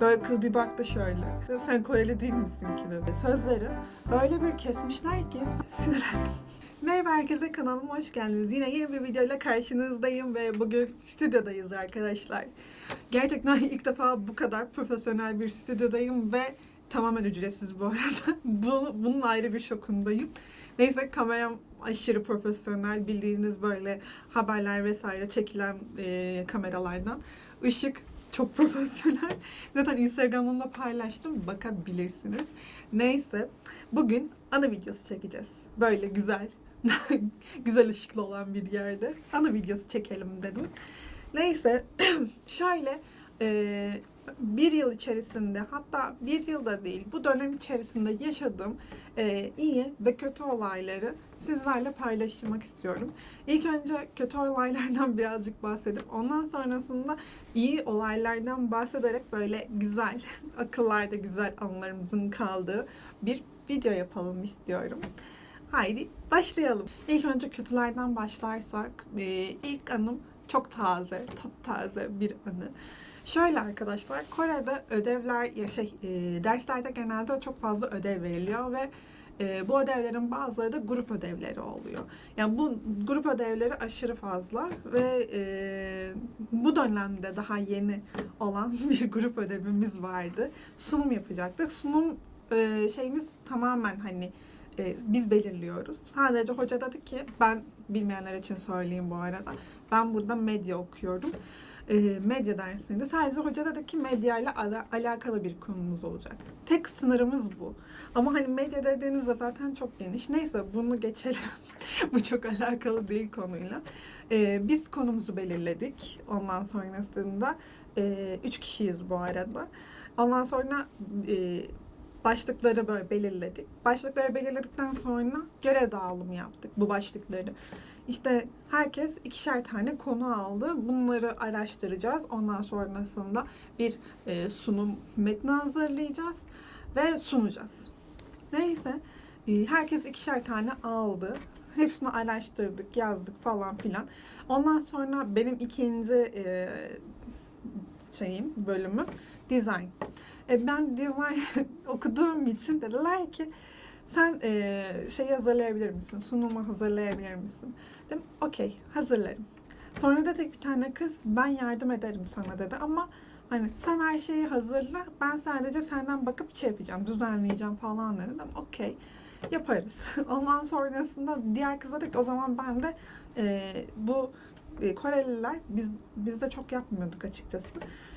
Böyle kız bir baktı şöyle. Sen Koreli değil misin ki dedi. Sözleri öyle bir kesmişler ki sinirlendim. Merhaba herkese kanalıma hoş geldiniz. Yine yeni bir videoyla karşınızdayım ve bugün stüdyodayız arkadaşlar. Gerçekten ilk defa bu kadar profesyonel bir stüdyodayım ve tamamen ücretsiz bu arada. Bu, bunun ayrı bir şokundayım. Neyse kameram aşırı profesyonel. Bildiğiniz böyle haberler vesaire çekilen e, kameralardan. Işık çok profesyonel. Zaten Instagram'ımda paylaştım. Bakabilirsiniz. Neyse. Bugün ana videosu çekeceğiz. Böyle güzel. güzel ışıklı olan bir yerde. Ana videosu çekelim dedim. Neyse. Şöyle e, bir yıl içerisinde hatta bir yılda değil bu dönem içerisinde yaşadığım e, iyi ve kötü olayları sizlerle paylaşmak istiyorum. İlk önce kötü olaylardan birazcık bahsedip ondan sonrasında iyi olaylardan bahsederek böyle güzel, akıllarda güzel anılarımızın kaldığı bir video yapalım istiyorum. Haydi başlayalım. İlk önce kötülerden başlarsak e, ilk anım çok taze, taptaze bir anı. Şöyle arkadaşlar, Kore'de ödevler, ya şey, e, derslerde genelde çok fazla ödev veriliyor ve e, bu ödevlerin bazıları da grup ödevleri oluyor. Yani bu grup ödevleri aşırı fazla ve e, bu dönemde daha yeni olan bir grup ödevimiz vardı. Sunum yapacaktık. Sunum e, şeyimiz tamamen hani e, biz belirliyoruz. Sadece hoca dedi ki ben bilmeyenler için söyleyeyim bu arada. Ben burada medya okuyorum. E, medya dersinde sadece hoca dedi ki medya ile ala- alakalı bir konumuz olacak. Tek sınırımız bu. Ama hani medya dediğinizde zaten çok geniş. Neyse bunu geçelim. bu çok alakalı değil konuyla. E, biz konumuzu belirledik. Ondan sonrasında e, üç kişiyiz bu arada. Ondan sonra e, başlıkları böyle belirledik. Başlıkları belirledikten sonra görev dağılımı yaptık bu başlıkları. İşte herkes ikişer tane konu aldı. Bunları araştıracağız. Ondan sonrasında bir e, sunum metni hazırlayacağız ve sunacağız. Neyse e, herkes ikişer tane aldı. Hepsini araştırdık, yazdık falan filan. Ondan sonra benim ikinci e, şeyim, bölümüm design. E, ben design okuduğum için dediler ki sen e, şey hazırlayabilir misin? Sunumu hazırlayabilir misin? Dedim okey hazırlarım. Sonra dedi bir tane kız ben yardım ederim sana dedi ama hani sen her şeyi hazırla ben sadece senden bakıp şey yapacağım düzenleyeceğim falan dedi. Dedim okey yaparız. Ondan sonrasında diğer kız dedi ki o zaman ben de e, bu e, Koreliler biz biz de çok yapmıyorduk açıkçası.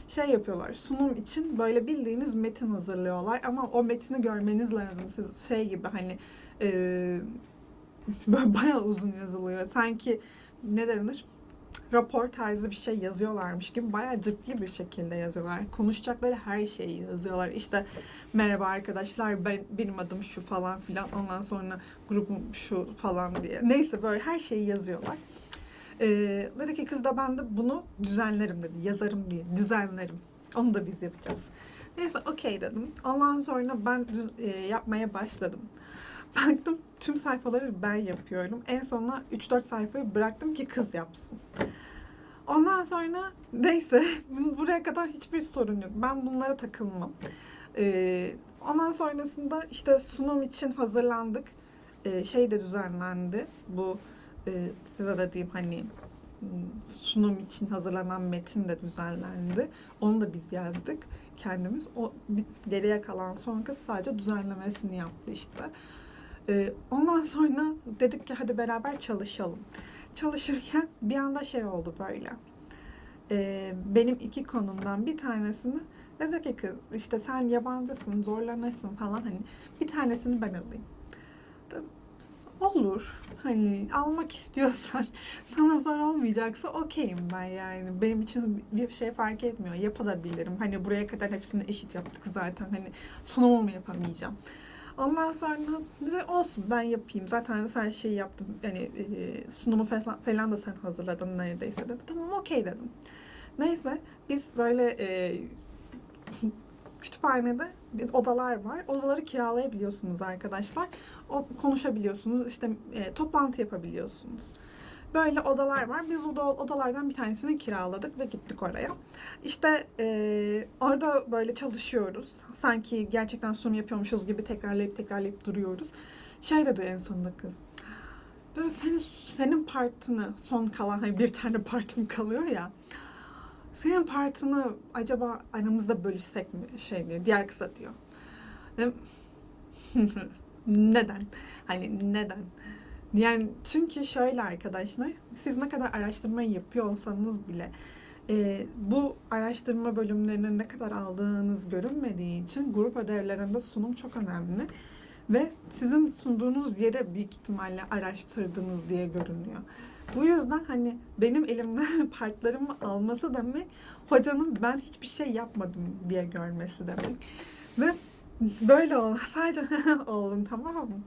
Şey yapıyorlar. Sunum için böyle bildiğiniz metin hazırlıyorlar ama o metni görmeniz lazım. Siz şey gibi hani e, böyle bayağı uzun yazılıyor. Sanki ne denir? rapor tarzı bir şey yazıyorlarmış gibi bayağı ciddi bir şekilde yazıyorlar. Konuşacakları her şeyi yazıyorlar. İşte merhaba arkadaşlar ben benim adım şu falan filan ondan sonra grubum şu falan diye. Neyse böyle her şeyi yazıyorlar. Ee, dedi ki kız da ben de bunu düzenlerim dedi. Yazarım diye düzenlerim. Onu da biz yapacağız. Neyse okey dedim. Ondan sonra ben e, yapmaya başladım. Baktım tüm sayfaları ben yapıyorum. En sonuna 3-4 sayfayı bıraktım ki kız yapsın. Ondan sonra neyse buraya kadar hiçbir sorun yok. Ben bunlara takılmam. Ee, ondan sonrasında işte sunum için hazırlandık. Ee, şey de düzenlendi. Bu e, size de diyeyim hani sunum için hazırlanan metin de düzenlendi. Onu da biz yazdık kendimiz. O geriye kalan son kız sadece düzenlemesini yaptı işte. Ee, ondan sonra dedik ki hadi beraber çalışalım. Çalışırken bir anda şey oldu böyle. Ee, benim iki konumdan bir tanesini dedi ki kız işte sen yabancısın zorlanırsın falan hani bir tanesini ben alayım. Olur. Hani almak istiyorsan sana zor olmayacaksa okeyim ben yani. Benim için bir şey fark etmiyor. Yapabilirim. Hani buraya kadar hepsini eşit yaptık zaten. Hani sunumumu yapamayacağım. Ondan sonra dedi olsun ben yapayım. Zaten sen şey yaptın. Yani e, sunumu falan, falan da sen hazırladın neredeyse dedi. Tamam okey dedim. Neyse biz böyle e, kütüphanede odalar var. Odaları kiralayabiliyorsunuz arkadaşlar. O konuşabiliyorsunuz. işte e, toplantı yapabiliyorsunuz. Böyle odalar var. Biz o da- odalardan bir tanesini kiraladık ve gittik oraya. İşte eee, orada böyle çalışıyoruz. Sanki gerçekten sunum yapıyormuşuz gibi tekrarlayıp tekrarlayıp duruyoruz. Şey dedi en sonunda kız. Böyle senin, senin partını son kalan hani bir tane partim kalıyor ya. Senin partını acaba aramızda bölüşsek mi şey diyor. Diğer kısa diyor. Neden? Hani neden? Yani çünkü şöyle arkadaşlar, siz ne kadar araştırma yapıyor olsanız bile e, bu araştırma bölümlerinin ne kadar aldığınız görünmediği için grup ödevlerinde sunum çok önemli. Ve sizin sunduğunuz yere büyük ihtimalle araştırdınız diye görünüyor. Bu yüzden hani benim elimden partlarımı alması demek hocanın ben hiçbir şey yapmadım diye görmesi demek. Ve böyle oldu. Sadece oldum tamam mı?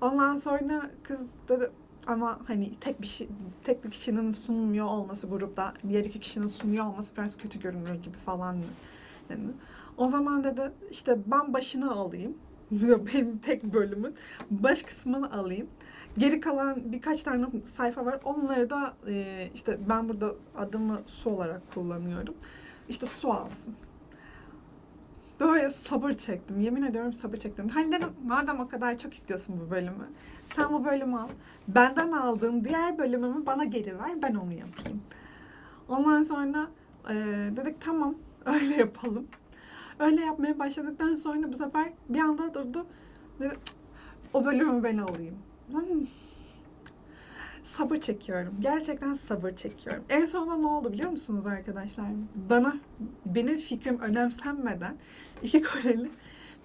Ondan sonra kız dedi ama hani tek bir şey, tek bir kişinin sunmuyor olması grupta, diğer iki kişinin sunuyor olması biraz kötü görünür gibi falan dedi. O zaman dedi işte ben başını alayım. Benim tek bölümün baş kısmını alayım. Geri kalan birkaç tane sayfa var. Onları da işte ben burada adımı su olarak kullanıyorum. İşte su alsın. Böyle sabır çektim. Yemin ediyorum sabır çektim. Hani dedim madem o kadar çok istiyorsun bu bölümü. Sen bu bölümü al. Benden aldığın diğer bölümümü bana geri ver. Ben onu yapayım. Ondan sonra e, dedik tamam öyle yapalım. Öyle yapmaya başladıktan sonra bu sefer bir anda durdu. Dedi, "Cık, o bölümü ben alayım. Hmm. Sabır çekiyorum. Gerçekten sabır çekiyorum. En sonunda ne oldu biliyor musunuz arkadaşlar? Bana, benim fikrim önemsenmeden iki Koreli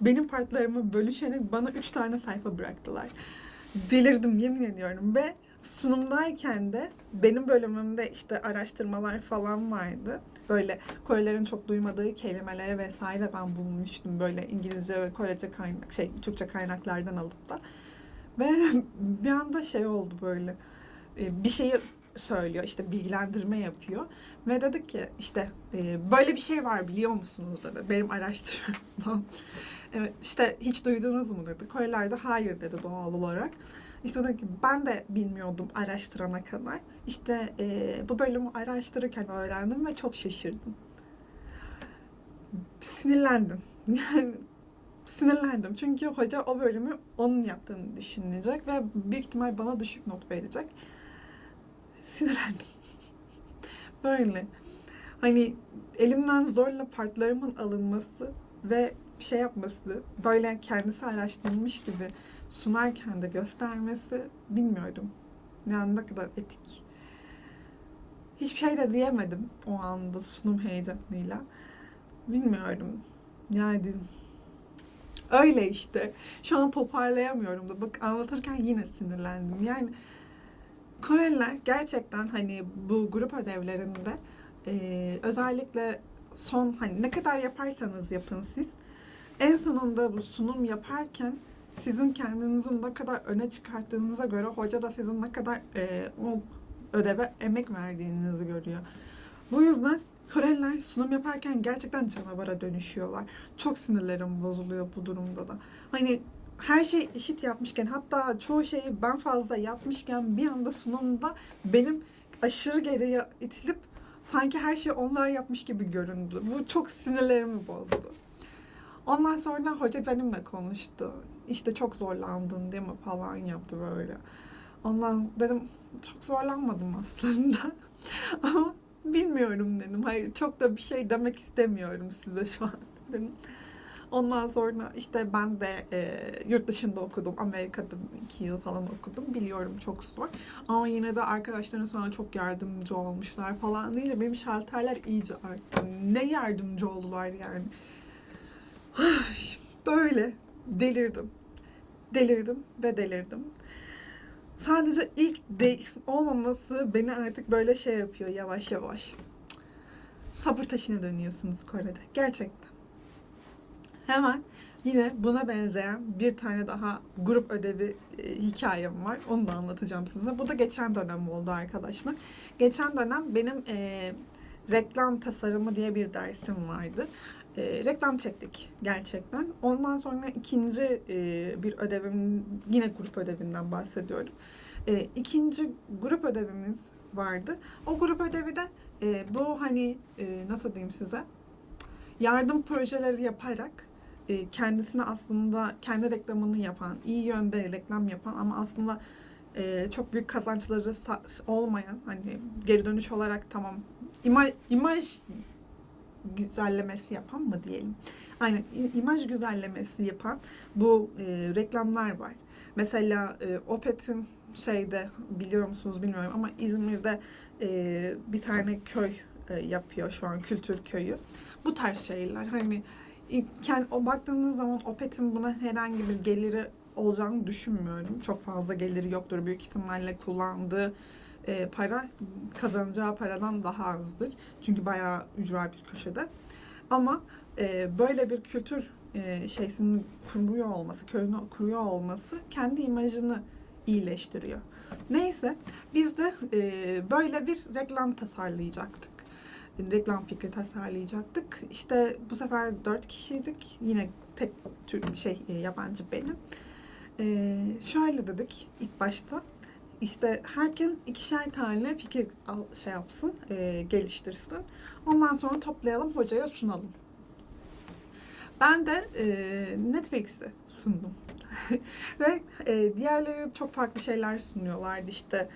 benim partlarımı bölüşerek bana üç tane sayfa bıraktılar. Delirdim yemin ediyorum ve sunumdayken de benim bölümümde işte araştırmalar falan vardı. Böyle Korelerin çok duymadığı kelimelere vesaire ben bulmuştum böyle İngilizce ve Korece kaynak şey Türkçe kaynaklardan alıp da. Ve bir anda şey oldu böyle e, bir şeyi söylüyor işte bilgilendirme yapıyor ve dedi ki işte e, böyle bir şey var biliyor musunuz dedi benim araştırmam. evet işte hiç duydunuz mu dedi. Koreliler de hayır dedi doğal olarak. İşte dedi ki ben de bilmiyordum araştırana kadar. İşte e, bu bölümü araştırırken öğrendim ve çok şaşırdım. Sinirlendim. Yani sinirlendim. Çünkü hoca o bölümü onun yaptığını düşünecek ve büyük ihtimal bana düşük not verecek. Sinirlendim. Böyle. Hani elimden zorla partlarımın alınması ve bir şey yapması, böyle kendisi araştırmış gibi sunarken de göstermesi bilmiyorum. Yani ne kadar etik. Hiçbir şey de diyemedim o anda sunum heyecanıyla. Bilmiyorum. Yani öyle işte. Şu an toparlayamıyorum da. Bak anlatırken yine sinirlendim. Yani Koreliler gerçekten hani bu grup ödevlerinde e, özellikle son hani ne kadar yaparsanız yapın siz en sonunda bu sunum yaparken sizin kendinizi ne kadar öne çıkarttığınıza göre hoca da sizin ne kadar e, o ödeve emek verdiğinizi görüyor. Bu yüzden Koreliler sunum yaparken gerçekten canavara dönüşüyorlar. Çok sinirlerim bozuluyor bu durumda da. Hani her şey eşit yapmışken hatta çoğu şeyi ben fazla yapmışken bir anda sunumda benim aşırı geriye itilip sanki her şey onlar yapmış gibi göründü. Bu çok sinirlerimi bozdu. Ondan sonra hoca benimle konuştu. İşte çok zorlandın değil mi falan yaptı böyle. Ondan dedim çok zorlanmadım aslında. Ama bilmiyorum dedim. Hayır çok da bir şey demek istemiyorum size şu an dedim. Ondan sonra işte ben de e, yurt dışında okudum. Amerika'da iki yıl falan okudum. Biliyorum çok zor. Ama yine de arkadaşlarım sana çok yardımcı olmuşlar falan deyince benim şalterler iyice arttı. Ne yardımcı oldular yani. Böyle delirdim. Delirdim ve delirdim. Sadece ilk de olmaması beni artık böyle şey yapıyor yavaş yavaş. Sabır taşına dönüyorsunuz Kore'de. Gerçekten. Hemen yine buna benzeyen bir tane daha grup ödevi e, hikayem var. Onu da anlatacağım size. Bu da geçen dönem oldu arkadaşlar. Geçen dönem benim e, reklam tasarımı diye bir dersim vardı. E, reklam çektik gerçekten. Ondan sonra ikinci e, bir ödevim, yine grup ödevinden bahsediyorum. E, ikinci grup ödevimiz vardı. O grup ödevi de e, bu hani e, nasıl diyeyim size yardım projeleri yaparak e, kendisine aslında kendi reklamını yapan, iyi yönde reklam yapan ama aslında e, çok büyük kazançları olmayan hani geri dönüş olarak tamam imaj, imaj güzellemesi yapan mı diyelim. Aynen imaj güzellemesi yapan bu e, reklamlar var. Mesela e, Opet'in şeyde biliyor musunuz bilmiyorum ama İzmir'de e, bir tane köy e, yapıyor şu an kültür köyü. Bu tarz şeyler hani kend, o baktığınız zaman Opet'in buna herhangi bir geliri olacağını düşünmüyorum. Çok fazla geliri yoktur. Büyük ihtimalle kullandığı e, para kazanacağı paradan daha azdır. Çünkü bayağı ücra bir köşede. Ama e, böyle bir kültür e, şeysinin kuruyor olması, köyünü kuruyor olması kendi imajını iyileştiriyor. Neyse biz de e, böyle bir reklam tasarlayacaktık. Reklam fikri tasarlayacaktık. İşte bu sefer dört kişiydik. Yine tek Türk şey e, yabancı benim. E, şöyle dedik ilk başta. İşte herkes ikişer tane fikir al, şey yapsın, e, geliştirsin. Ondan sonra toplayalım, hocaya sunalım. Ben de e, Netflix'i sundum. Ve e, diğerleri çok farklı şeyler sunuyorlardı. İşte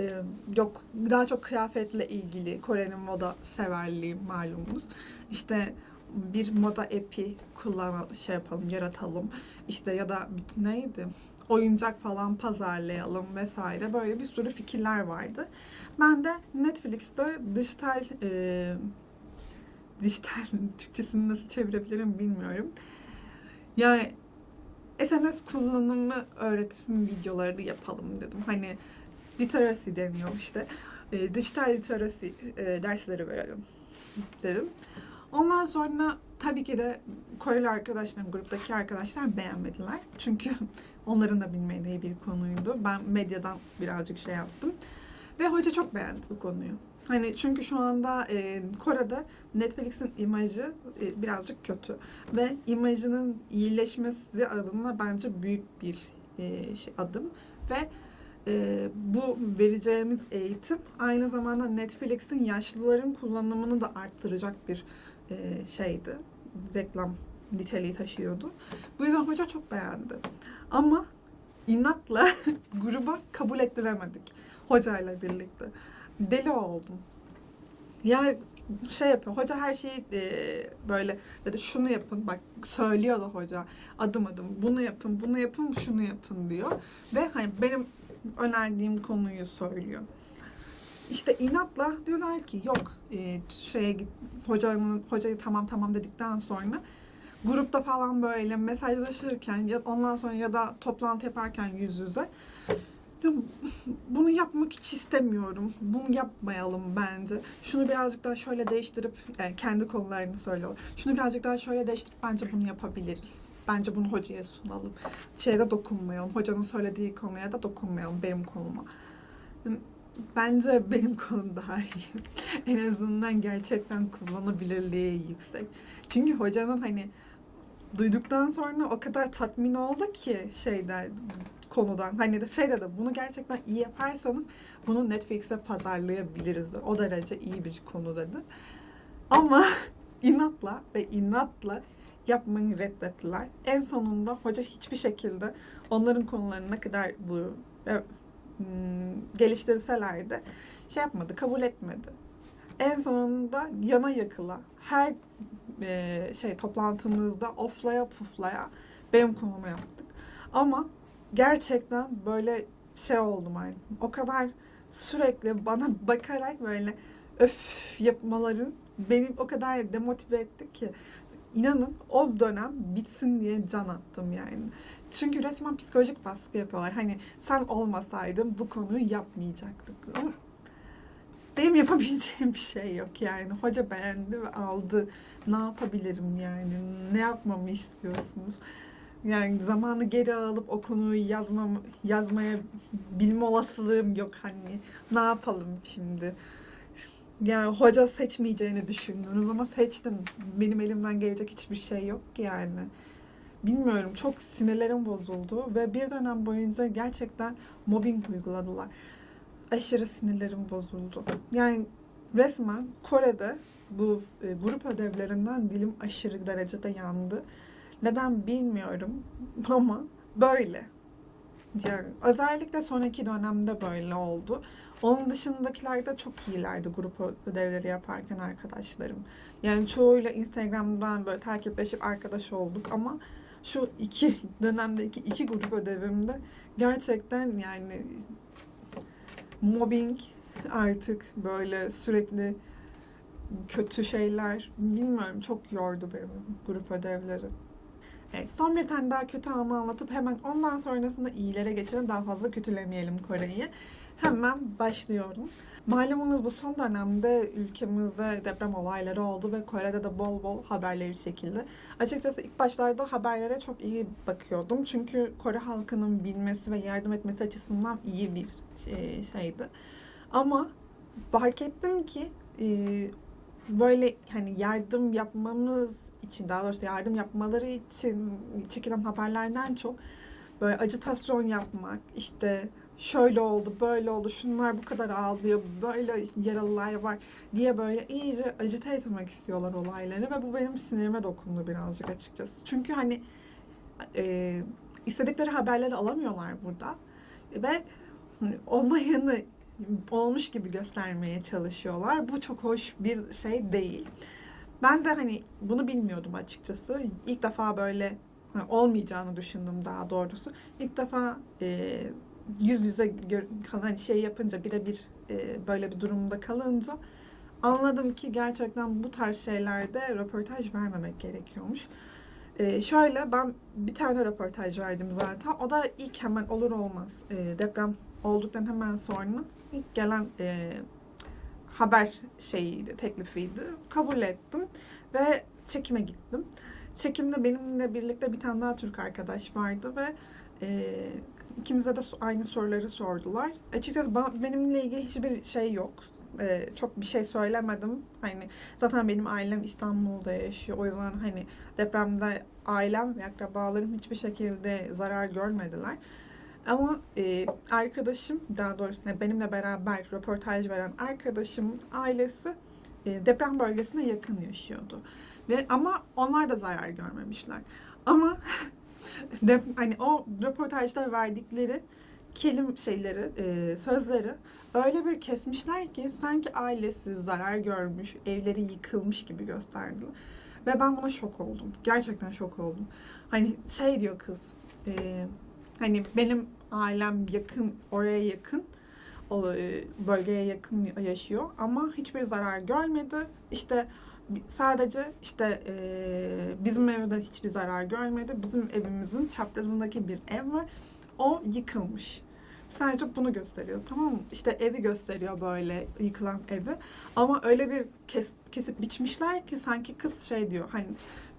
e, yok daha çok kıyafetle ilgili Kore'nin moda severliği malumunuz. İşte bir moda epi kullan şey yapalım, yaratalım. İşte ya da neydi? Oyuncak falan pazarlayalım vesaire. Böyle bir sürü fikirler vardı. Ben de Netflix'te dijital e, dijital Türkçesini nasıl çevirebilirim bilmiyorum. Yani SMS kullanımı öğretim videoları yapalım dedim. Hani literacy deniyor işte. E, dijital literacy e, dersleri verelim dedim. Ondan sonra tabii ki de Koreli arkadaşlarım, gruptaki arkadaşlar beğenmediler. Çünkü onların da bilmediği bir konuydu. Ben medyadan birazcık şey yaptım. Ve hoca çok beğendi bu konuyu. Hani çünkü şu anda e, Kore'de Netflix'in imajı e, birazcık kötü ve imajının iyileşmesi adına bence büyük bir e, şey, adım ve e, bu vereceğimiz eğitim aynı zamanda Netflix'in yaşlıların kullanımını da arttıracak bir e, şeydi. Reklam niteliği taşıyordu. Bu yüzden hoca çok beğendi. Ama inatla gruba kabul ettiremedik hocayla birlikte. Deli oldum. Ya şey yapıyor. Hoca her şeyi e, böyle dedi şunu yapın bak söylüyordu hoca adım adım bunu yapın bunu yapın şunu yapın diyor ve hani benim önerdiğim konuyu söylüyor. İşte inatla diyorlar ki yok e, şeye git hocanın hocayı tamam tamam dedikten sonra grupta falan böyle mesajlaşırken ya ondan sonra ya da toplantı yaparken yüz yüze bunu yapmak hiç istemiyorum. Bunu yapmayalım bence. Şunu birazcık daha şöyle değiştirip yani kendi konularını söylüyorlar. Şunu birazcık daha şöyle değiştirip bence bunu yapabiliriz. Bence bunu hocaya sunalım. Şeye dokunmayalım. Hocanın söylediği konuya da dokunmayalım benim konuma. Bence benim konum daha iyi. en azından gerçekten kullanabilirliği yüksek. Çünkü hocanın hani duyduktan sonra o kadar tatmin oldu ki şeyden konudan. Hani de şey dedi bunu gerçekten iyi yaparsanız bunu Netflix'e pazarlayabiliriz. O derece iyi bir konu dedi. Ama inatla ve inatla yapmayı reddettiler. En sonunda hoca hiçbir şekilde onların konularını ne kadar bu e, hmm, geliştirseler de şey yapmadı, kabul etmedi. En sonunda yana yakıla her e, şey toplantımızda oflaya puflaya benim konumu yaptık. Ama gerçekten böyle şey oldum yani. O kadar sürekli bana bakarak böyle öf yapmaların beni o kadar demotive etti ki inanın o dönem bitsin diye can attım yani. Çünkü resmen psikolojik baskı yapıyorlar. Hani sen olmasaydın bu konuyu yapmayacaktık. Ama benim yapabileceğim bir şey yok yani. Hoca beğendi ve aldı. Ne yapabilirim yani? Ne yapmamı istiyorsunuz? Yani zamanı geri alıp o konuyu yazmam, yazmaya bilme olasılığım yok hani. Ne yapalım şimdi? Yani hoca seçmeyeceğini düşündünüz ama seçtin. Benim elimden gelecek hiçbir şey yok yani. bilmiyorum çok sinirlerim bozuldu ve bir dönem boyunca gerçekten mobbing uyguladılar. Aşırı sinirlerim bozuldu. Yani resmen Kore'de bu e, grup ödevlerinden dilim aşırı derecede yandı. Neden bilmiyorum ama böyle. Yani özellikle sonraki dönemde böyle oldu. Onun dışındakilerde çok iyilerdi grup ödevleri yaparken arkadaşlarım. Yani çoğuyla Instagram'dan böyle takipleşip arkadaş olduk ama şu iki dönemdeki iki grup ödevimde gerçekten yani mobbing artık böyle sürekli kötü şeyler bilmiyorum çok yordu benim grup ödevleri. Evet, son bir tane daha kötü anı anlatıp hemen ondan sonrasında iyilere geçelim. Daha fazla kötülemeyelim Kore'yi. Hemen başlıyorum. Malumunuz bu son dönemde ülkemizde deprem olayları oldu ve Kore'de de bol bol haberleri çekildi. Açıkçası ilk başlarda haberlere çok iyi bakıyordum. Çünkü Kore halkının bilmesi ve yardım etmesi açısından iyi bir şey- şeydi. Ama fark ettim ki e, böyle hani yardım yapmamız için daha doğrusu yardım yapmaları için çekilen haberlerden çok böyle acitasyon yapmak işte şöyle oldu böyle oldu şunlar bu kadar ağlıyor böyle yaralılar var diye böyle iyice acite etmek istiyorlar olayları ve bu benim sinirime dokundu birazcık açıkçası. Çünkü hani e, istedikleri haberleri alamıyorlar burada ve hani olmayanı olmuş gibi göstermeye çalışıyorlar. Bu çok hoş bir şey değil. Ben de hani bunu bilmiyordum açıkçası. İlk defa böyle olmayacağını düşündüm daha doğrusu. İlk defa e, yüz yüze gör, hani şey yapınca birebir e, böyle bir durumda kalınca anladım ki gerçekten bu tarz şeylerde röportaj vermemek gerekiyormuş. E, şöyle ben bir tane röportaj verdim zaten. O da ilk hemen olur olmaz e, deprem olduktan hemen sonra ilk gelen e, haber şeyiydi, teklifiydi. Kabul ettim ve çekime gittim. Çekimde benimle birlikte bir tane daha Türk arkadaş vardı ve e, ikimize de aynı soruları sordular. Açıkçası bana, benimle ilgili hiçbir şey yok. E, çok bir şey söylemedim. Hani zaten benim ailem İstanbul'da yaşıyor. O yüzden hani depremde ailem ve akrabalarım hiçbir şekilde zarar görmediler. Ama e, arkadaşım, daha doğrusu benimle beraber röportaj veren arkadaşım ailesi e, deprem bölgesine yakın yaşıyordu. Ve ama onlar da zarar görmemişler. Ama de, hani o röportajda verdikleri kelim şeyleri, e, sözleri öyle bir kesmişler ki sanki ailesi zarar görmüş, evleri yıkılmış gibi gösterdiler. Ve ben buna şok oldum. Gerçekten şok oldum. Hani şey diyor kız, e, hani benim ailem yakın, oraya yakın, e, bölgeye yakın yaşıyor ama hiçbir zarar görmedi. İşte sadece işte e, bizim evde hiçbir zarar görmedi. Bizim evimizin çaprazındaki bir ev var. O yıkılmış. Sadece bunu gösteriyor tamam mı? İşte evi gösteriyor böyle yıkılan evi. Ama öyle bir kes, kesip biçmişler ki sanki kız şey diyor hani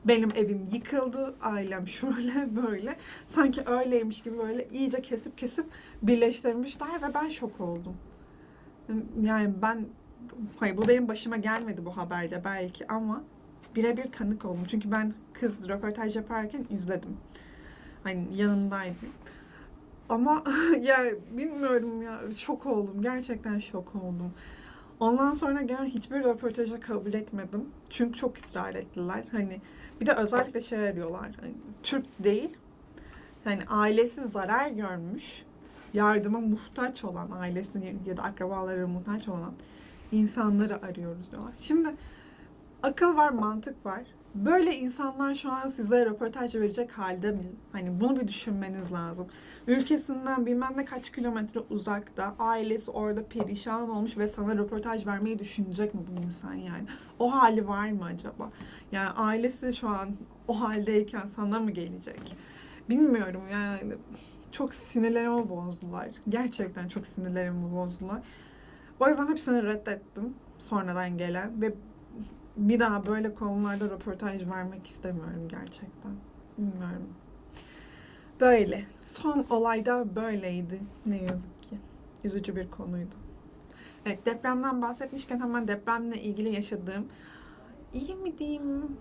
benim evim yıkıldı, ailem şöyle böyle. Sanki öyleymiş gibi böyle iyice kesip kesip birleştirmişler ve ben şok oldum. Yani ben, hayır bu benim başıma gelmedi bu haberde belki ama birebir tanık oldum. Çünkü ben kız röportaj yaparken izledim. Hani yanındaydım. Ama ya bilmiyorum ya şok oldum. Gerçekten şok oldum. Ondan sonra gelen hiçbir röportaja kabul etmedim. Çünkü çok ısrar ettiler. Hani bir de özellikle şey arıyorlar. Hani, Türk değil. Yani ailesi zarar görmüş. Yardıma muhtaç olan ailesini ya da akrabaları muhtaç olan insanları arıyoruz diyorlar. Şimdi akıl var, mantık var. Böyle insanlar şu an size röportaj verecek halde mi? Hani bunu bir düşünmeniz lazım. Ülkesinden bilmem ne kaç kilometre uzakta, ailesi orada perişan olmuş ve sana röportaj vermeyi düşünecek mi bu insan yani? O hali var mı acaba? Yani ailesi şu an o haldeyken sana mı gelecek? Bilmiyorum yani çok sinirlerimi bozdular. Gerçekten çok sinirlerimi bozdular. O yüzden hepsini reddettim sonradan gelen ve bir daha böyle konularda röportaj vermek istemiyorum gerçekten. Bilmiyorum. Böyle. Son olayda böyleydi. Ne yazık ki. Üzücü bir konuydu. Evet depremden bahsetmişken hemen depremle ilgili yaşadığım iyi mi diyeyim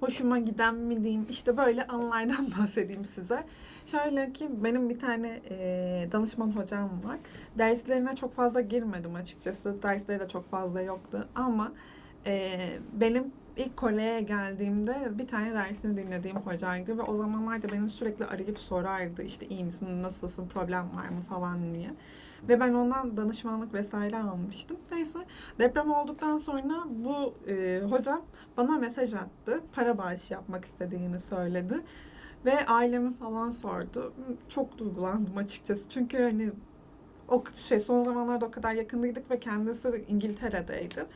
hoşuma giden mi diyeyim işte böyle anılardan bahsedeyim size. Şöyle ki benim bir tane e, danışman hocam var. Derslerine çok fazla girmedim açıkçası. Dersleri de çok fazla yoktu ama e, benim ilk Kore'ye geldiğimde bir tane dersini dinlediğim hocaydı ve o zamanlarda beni sürekli arayıp sorardı işte iyi misin, nasılsın, problem var mı falan diye. Ve ben ondan danışmanlık vesaire almıştım. Neyse deprem olduktan sonra bu e, hocam bana mesaj attı. Para bağışı yapmak istediğini söyledi. Ve ailemi falan sordu. Çok duygulandım açıkçası. Çünkü hani o şey son zamanlarda o kadar yakındaydık ve kendisi İngiltere'deydi.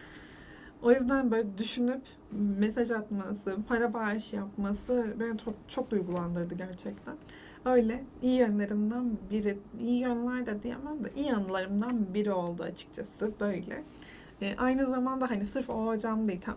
O yüzden böyle düşünüp mesaj atması, para bağış yapması beni çok, çok duygulandırdı gerçekten. Öyle iyi yönlerinden biri, iyi yönler de diyemem de iyi anılarımdan biri oldu açıkçası böyle. E, aynı zamanda hani sırf o hocam değil, tam,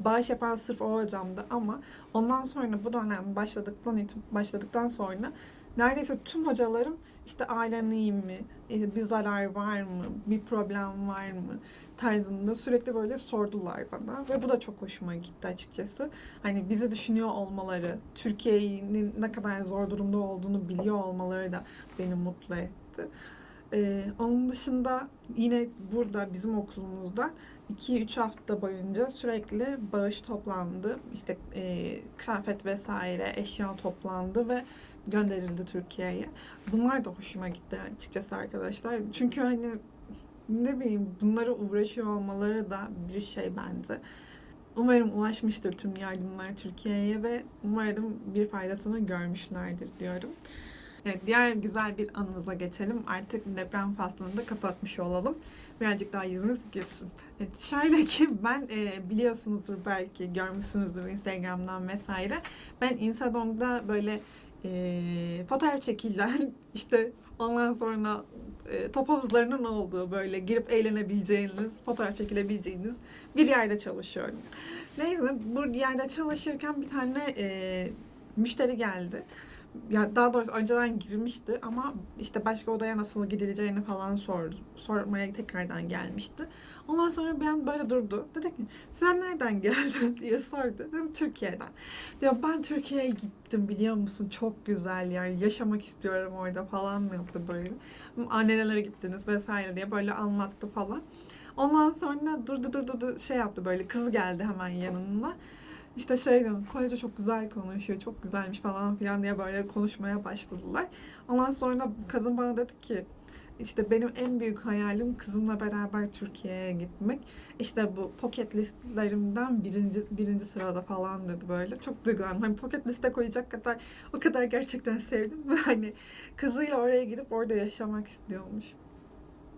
bağış yapan sırf o hocamdı ama ondan sonra bu dönem başladıktan başladıktan sonra neredeyse tüm hocalarım işte ailen iyi mi, bir zarar var mı, bir problem var mı tarzında sürekli böyle sordular bana ve bu da çok hoşuma gitti açıkçası. Hani bizi düşünüyor olmaları, Türkiye'nin ne kadar zor durumda olduğunu biliyor olmaları da beni mutlu etti. Ee, onun dışında yine burada bizim okulumuzda 2-3 hafta boyunca sürekli bağış toplandı. İşte e, kıyafet vesaire eşya toplandı ve gönderildi Türkiye'ye. Bunlar da hoşuma gitti açıkçası arkadaşlar. Çünkü hani ne bileyim bunlara uğraşıyor olmaları da bir şey bence. Umarım ulaşmıştır tüm yardımlar Türkiye'ye ve umarım bir faydasını görmüşlerdir diyorum. Evet, diğer güzel bir anımıza geçelim. Artık deprem faslını da kapatmış olalım. Birazcık daha yüzümüz gitsin. Evet, şöyle ki ben e, biliyorsunuzdur belki görmüşsünüzdür Instagram'dan vesaire. Ben Instagram'da böyle e, fotoğraf çekilen işte ondan sonra e, top havuzlarının olduğu böyle girip eğlenebileceğiniz, fotoğraf çekilebileceğiniz bir yerde çalışıyorum. Neyse bu yerde çalışırken bir tane e, müşteri geldi. Ya daha doğrusu önceden girmişti ama işte başka odaya nasıl gidileceğini falan sordu. Sormaya tekrardan gelmişti. Ondan sonra ben böyle durdu. Dedi ki sen nereden geldin diye sordu. Dedim Türkiye'den. Diyor ben Türkiye'ye gittim biliyor musun? Çok güzel yer. Yaşamak istiyorum orada falan mı yaptı böyle. Aa, nerelere gittiniz vesaire diye böyle anlattı falan. Ondan sonra durdu durdu durdu şey yaptı böyle kız geldi hemen yanına. İşte şey dedim, Korece çok güzel konuşuyor, çok güzelmiş falan filan diye böyle konuşmaya başladılar. Ondan sonra kadın bana dedi ki, işte benim en büyük hayalim kızımla beraber Türkiye'ye gitmek. İşte bu pocket listlerimden birinci, birinci sırada falan dedi böyle. Çok duygulandım. Hani pocket liste koyacak kadar, o kadar gerçekten sevdim. Ve hani kızıyla oraya gidip orada yaşamak istiyormuş.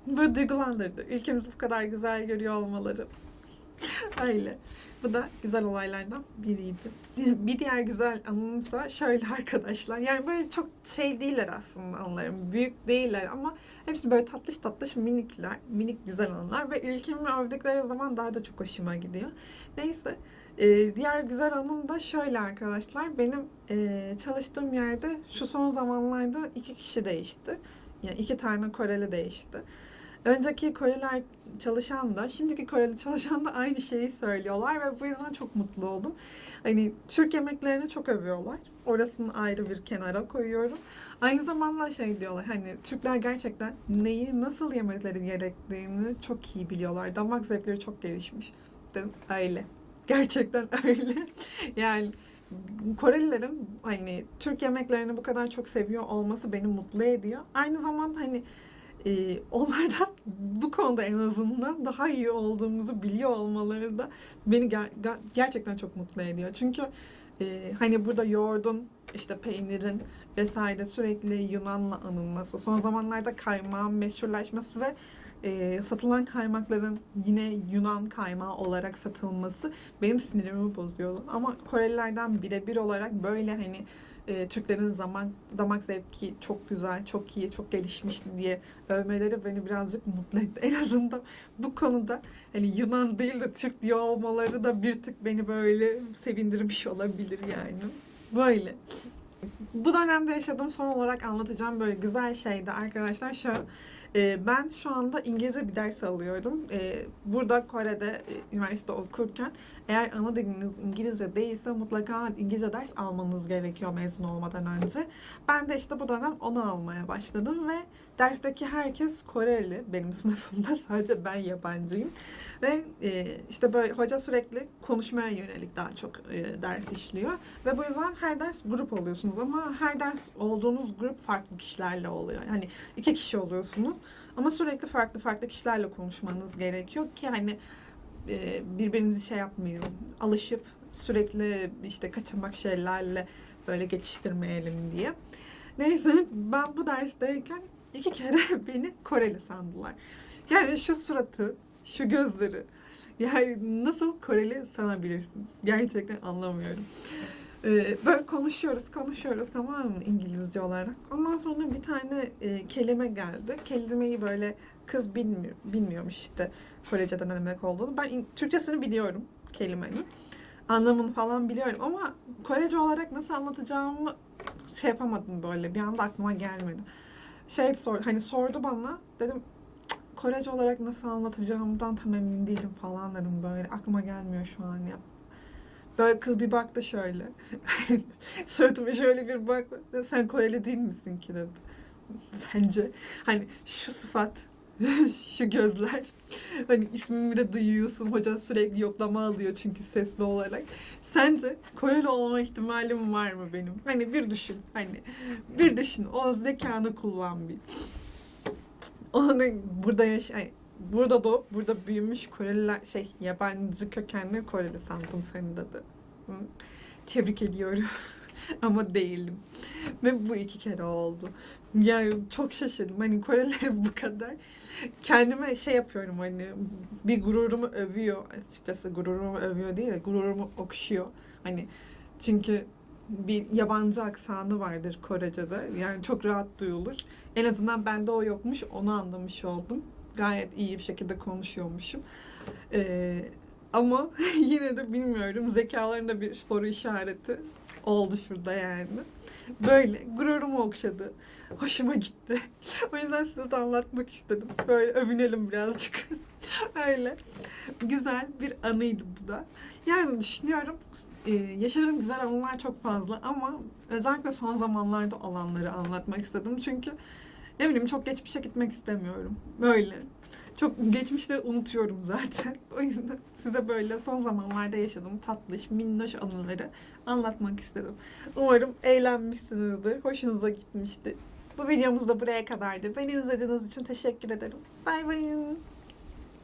Böyle duygulandırdı. Ülkemizi bu kadar güzel görüyor olmaları. Öyle. Bu da güzel olaylardan biriydi. Bir diğer güzel anımsa şöyle arkadaşlar. Yani böyle çok şey değiller aslında anılarım. Büyük değiller ama hepsi böyle tatlış tatlış minikler. Minik güzel anılar ve ülkemi övdükleri zaman daha da çok hoşuma gidiyor. Neyse. Ee, diğer güzel anım da şöyle arkadaşlar. Benim e, çalıştığım yerde şu son zamanlarda iki kişi değişti. Yani iki tane Koreli değişti. Önceki Koreliler çalışan da, şimdiki Koreli çalışan da aynı şeyi söylüyorlar ve bu yüzden çok mutlu oldum. Hani Türk yemeklerini çok övüyorlar. Orasını ayrı bir kenara koyuyorum. Aynı zamanda şey diyorlar hani Türkler gerçekten neyi nasıl yemekleri gerektiğini çok iyi biliyorlar. Damak zevkleri çok gelişmiş. Dedim öyle. Gerçekten öyle. yani Korelilerin hani Türk yemeklerini bu kadar çok seviyor olması beni mutlu ediyor. Aynı zamanda hani e, onlardan bu konuda en azından daha iyi olduğumuzu biliyor olmaları da beni ger- ger- gerçekten çok mutlu ediyor. Çünkü e, hani burada yoğurdun, işte peynirin vesaire sürekli Yunan'la anılması, son zamanlarda kaymağın meşhurlaşması ve e, satılan kaymakların yine Yunan kaymağı olarak satılması benim sinirimi bozuyordu. Ama Korelilerden birebir olarak böyle hani e, Türklerin zaman damak zevki çok güzel, çok iyi, çok gelişmiş diye övmeleri beni birazcık mutlu etti. En azından bu konuda hani Yunan değil de Türk diye olmaları da bir tık beni böyle sevindirmiş olabilir yani. Böyle. Bu dönemde yaşadığım son olarak anlatacağım böyle güzel şeydi arkadaşlar. Şu e, ben şu anda İngilizce bir ders alıyorum. E, burada Kore'de e, üniversite okurken eğer ana diliniz İngilizce değilse mutlaka İngilizce ders almanız gerekiyor mezun olmadan önce. Ben de işte bu dönem onu almaya başladım ve dersteki herkes Koreli. Benim sınıfımda sadece ben yabancıyım. Ve e, işte böyle hoca sürekli konuşmaya yönelik daha çok e, ders işliyor. Ve bu yüzden her ders grup oluyorsunuz ama her ders olduğunuz grup farklı kişilerle oluyor. Yani iki kişi oluyorsunuz ama sürekli farklı farklı kişilerle konuşmanız gerekiyor ki hani e, birbirinizi şey yapmayın, alışıp sürekli işte kaçamak şeylerle böyle geçiştirmeyelim diye. Neyse ben bu dersteyken iki kere beni Koreli sandılar. Yani şu suratı, şu gözleri. Yani nasıl Koreli sanabilirsiniz? Gerçekten anlamıyorum. Ee, böyle konuşuyoruz, konuşuyoruz tamam mı İngilizce olarak. Ondan sonra bir tane e, kelime geldi. Kelimeyi böyle kız bilmiyor, bilmiyormuş işte Korece'de ne demek olduğunu. Ben in- Türkçesini biliyorum kelimenin. Anlamını falan biliyorum ama Korece olarak nasıl anlatacağımı şey yapamadım böyle. Bir anda aklıma gelmedi. Şey sor, hani sordu bana. Dedim "Cık, Korece olarak nasıl anlatacağımdan tam emin değilim falan dedim böyle. Aklıma gelmiyor şu an ya. Böyle kız bir baktı şöyle. Suratıma şöyle bir baktı. Sen Koreli değil misin ki dedi. Sence? Hani şu sıfat, şu gözler. Hani ismimi de duyuyorsun. Hoca sürekli yoklama alıyor çünkü sesli olarak. Sence Koreli olma ihtimalim var mı benim? Hani bir düşün. Hani bir düşün. O zekanı kullan bir. Onu burada yaş ay, burada doğup burada büyümüş Koreliler şey yabancı kökenli Koreli sandım seni dedi. Hı. Tebrik ediyorum. Ama değilim. Ve bu iki kere oldu. Yani çok şaşırdım. Hani Koreliler bu kadar. Kendime şey yapıyorum hani bir gururumu övüyor. Açıkçası gururumu övüyor değil de gururumu okşuyor. Hani çünkü bir yabancı aksanı vardır Korece'de. Yani çok rahat duyulur. En azından bende o yokmuş. Onu anlamış oldum. Gayet iyi bir şekilde konuşuyormuşum. Ee, ama yine de bilmiyorum. Zekalarında bir soru işareti oldu şurada yani. Böyle gururumu okşadı. Hoşuma gitti. o yüzden size de anlatmak istedim. Böyle övünelim birazcık. Öyle. Güzel bir anıydı bu da. Yani düşünüyorum e, yaşadığım güzel anılar çok fazla ama özellikle son zamanlarda olanları anlatmak istedim. Çünkü ne bileyim çok geçmişe gitmek istemiyorum. Böyle. Çok geçmişte unutuyorum zaten. O yüzden size böyle son zamanlarda yaşadığım tatlış, minnoş anıları anlatmak istedim. Umarım eğlenmişsinizdir, hoşunuza gitmiştir. Bu videomuz da buraya kadardı. Beni izlediğiniz için teşekkür ederim. Bay bay.